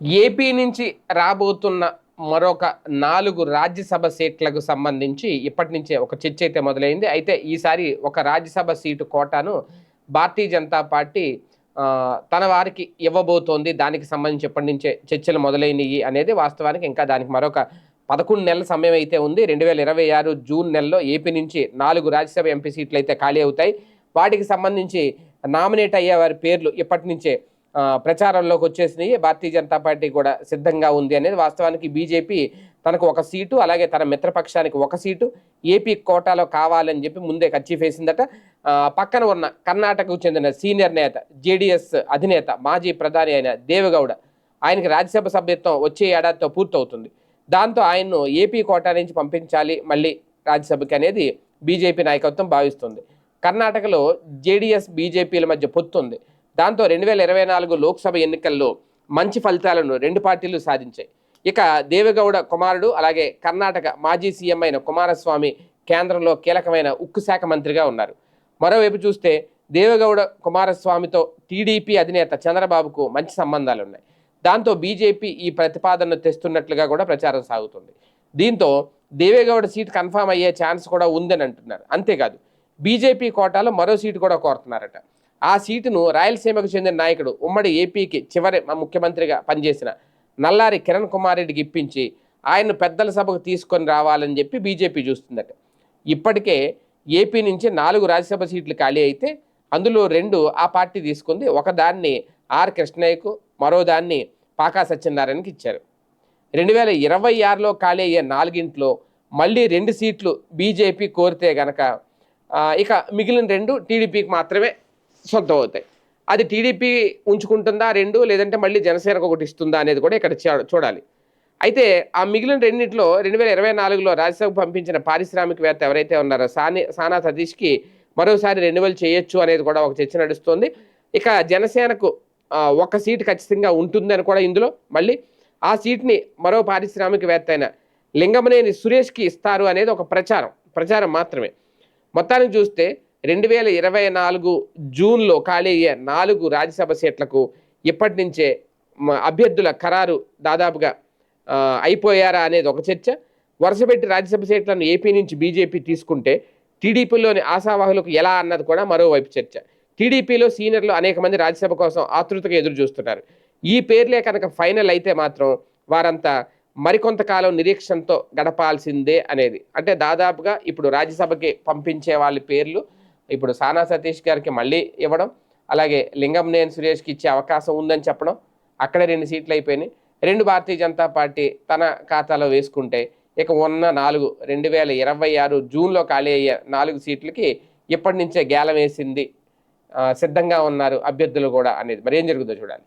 AP నుంచి రాబోతున్న మరొక నాలుగు రాజ్యసభ సీట్లకు సంబంధించి ఇప్పటి నుంచే ఒక చర్చ అయితే మొదలైంది. అయితే ఈసారి ఒక రాజ్యసభ సీటు కోటాను భారతీయ జనతా పార్టీ తన వారికి ఇవ్వబోతోంది. దానికి సంబంధించి ఎప్పటి నుంచే చర్చలు మొదలైనవి అనేది వాస్తవానికి ఇంకా దానికి మరొక పదకొండు నెలల సమయం అయితే ఉంది. రెండు వేల ఇరవై ఆరు జూన్ నెలలో ఏపీ నుంచి నాలుగు రాజ్యసభ ఎంపీ సీట్లు అయితే ఖాళీ అవుతాయి. వాటికి సంబంధించి నామినేట్ అయ్యే వారి పేర్లు ఇప్పటి నుంచే ప్రచారంలోకి వచ్చేసినాయి. భారతీయ జనతా పార్టీ కూడా సిద్ధంగా ఉంది అనేది వాస్తవానికి బీజేపీ తనకు ఒక సీటు అలాగే తన మిత్రపక్షానికి ఒక సీటు ఏపీ కోటాలో కావాలని చెప్పి ముందే కర్చీఫ్ వేసిందట. పక్కన ఉన్న కర్ణాటకకు చెందిన సీనియర్ నేత జేడీఎస్ అధినేత మాజీ ప్రధాని అయిన దేవగౌడ ఆయనకి రాజ్యసభ సభ్యత్వం వచ్చే ఏడాదితో పూర్తవుతుంది. దాంతో ఆయన్ను ఏపీ కోటా నుంచి పంపించాలి మళ్ళీ రాజ్యసభకి అనేది బీజేపీ నాయకత్వం భావిస్తుంది. కర్ణాటకలో జేడీఎస్ బీజేపీల మధ్య పొత్తుంది దాంతో రెండు వేల ఇరవై నాలుగు లోక్సభ ఎన్నికల్లో మంచి ఫలితాలను రెండు పార్టీలు సాధించాయి. ఇక దేవేగౌడ కుమారుడు అలాగే కర్ణాటక మాజీ సీఎం అయిన కుమారస్వామి కేంద్రంలో కీలకమైన ఉక్కు శాఖ మంత్రిగా ఉన్నారు. మరోవైపు చూస్తే దేవేగౌడ కుమారస్వామితో టీడీపీ అధినేత చంద్రబాబుకు మంచి సంబంధాలు ఉన్నాయి. దాంతో బీజేపీ ఈ ప్రతిపాదనను తెస్తున్నట్లుగా కూడా ప్రచారం సాగుతుంది. దీంతో దేవేగౌడ సీట్ కన్ఫామ్ అయ్యే ఛాన్స్ కూడా ఉందని అంటున్నారు. అంతేకాదు బీజేపీ కోటాలో మరో సీటు కూడా కోరుతున్నారట. ఆ సీటును రాయలసీమకు చెందిన నాయకుడు ఉమ్మడి ఏపీకి చివరి ముఖ్యమంత్రిగా పనిచేసిన నల్లారి కిరణ్ కుమార్ రెడ్డికి ఇప్పించి ఆయన్ను పెద్దల సభకు తీసుకొని రావాలని చెప్పి బీజేపీ చూస్తుందట. ఇప్పటికే ఏపీ నుంచి నాలుగు రాజ్యసభ సీట్లు ఖాళీ అయితే అందులో రెండు ఆ పార్టీ తీసుకుంది. ఒకదాన్ని ఆర్ కృష్ణయ్యకు మరో దాన్ని పాకా సత్యనారాయణకి ఇచ్చారు. రెండు వేల ఇరవై ఆరులో ఖాళీ అయ్యే నాలుగింట్లో మళ్ళీ రెండు సీట్లు బీజేపీ కోరితే గనక ఇక మిగిలిన రెండు టీడీపీకి మాత్రమే సొంతం అవుతాయి. అది టీడీపీ ఉంచుకుంటుందా రెండు లేదంటే మళ్ళీ జనసేనకు ఒకటి ఇస్తుందా అనేది కూడా ఇక్కడ చూడాలి. అయితే ఆ మిగిలిన రెండింటిలో రెండు వేల ఇరవై నాలుగులో రాజ్యసభకు పంపించిన పారిశ్రామికవేత్త ఎవరైతే ఉన్నారో సాని సానా సతీష్కి మరోసారి రెన్యువల్ చేయొచ్చు అనేది కూడా ఒక చర్చ నడుస్తుంది. ఇక జనసేనకు ఒక సీటు ఖచ్చితంగా ఉంటుందని కూడా ఇందులో మళ్ళీ ఆ సీట్ని మరో పారిశ్రామికవేత్త అయిన లింగమనేని సురేష్కి ఇస్తారు అనేది ఒక ప్రచారం ప్రచారం మాత్రమే. మొత్తానికి చూస్తే రెండు వేల ఇరవై నాలుగు జూన్లో ఖాళీ అయ్యే నాలుగు రాజ్యసభ సీట్లకు ఇప్పటి నుంచే అభ్యర్థుల ఖరారు దాదాపుగా అయిపోయారా అనేది ఒక చర్చ. వరుసపెట్టి రాజ్యసభ సీట్లను ఏపీ నుంచి బీజేపీ తీసుకుంటే టీడీపీలోని ఆశావాహులకు ఎలా అన్నది కూడా మరోవైపు చర్చ. టీడీపీలో సీనియర్లు అనేక మంది రాజ్యసభ కోసం ఆతృతగా ఎదురు చూస్తున్నారు. ఈ పేర్లే కనుక ఫైనల్ అయితే మాత్రం వారంతా మరికొంతకాలం నిరీక్షణతో గడపాల్సిందే అనేది. అంటే దాదాపుగా ఇప్పుడు రాజ్యసభకి పంపించే వాళ్ళ పేర్లు ఇప్పుడు సానా సతీష్ గారికి మళ్ళీ ఇవ్వడం అలాగే లింగంనేని సురేష్కి ఇచ్చే అవకాశం ఉందని చెప్పడం అక్కడే రెండు సీట్లు అయిపోయినాయి. రెండు భారతీయ జనతా పార్టీ తన ఖాతాలో వేసుకుంటే ఇక ఉన్న నాలుగు రెండు వేల ఇరవై ఆరు జూన్లో ఖాళీ అయ్యే నాలుగు సీట్లకి ఇప్పటి నుంచే గేలం వేసింది సిద్ధంగా ఉన్నారు అభ్యర్థులు కూడా అనేది. మరి ఏం జరుగుతుందో చూడాలి.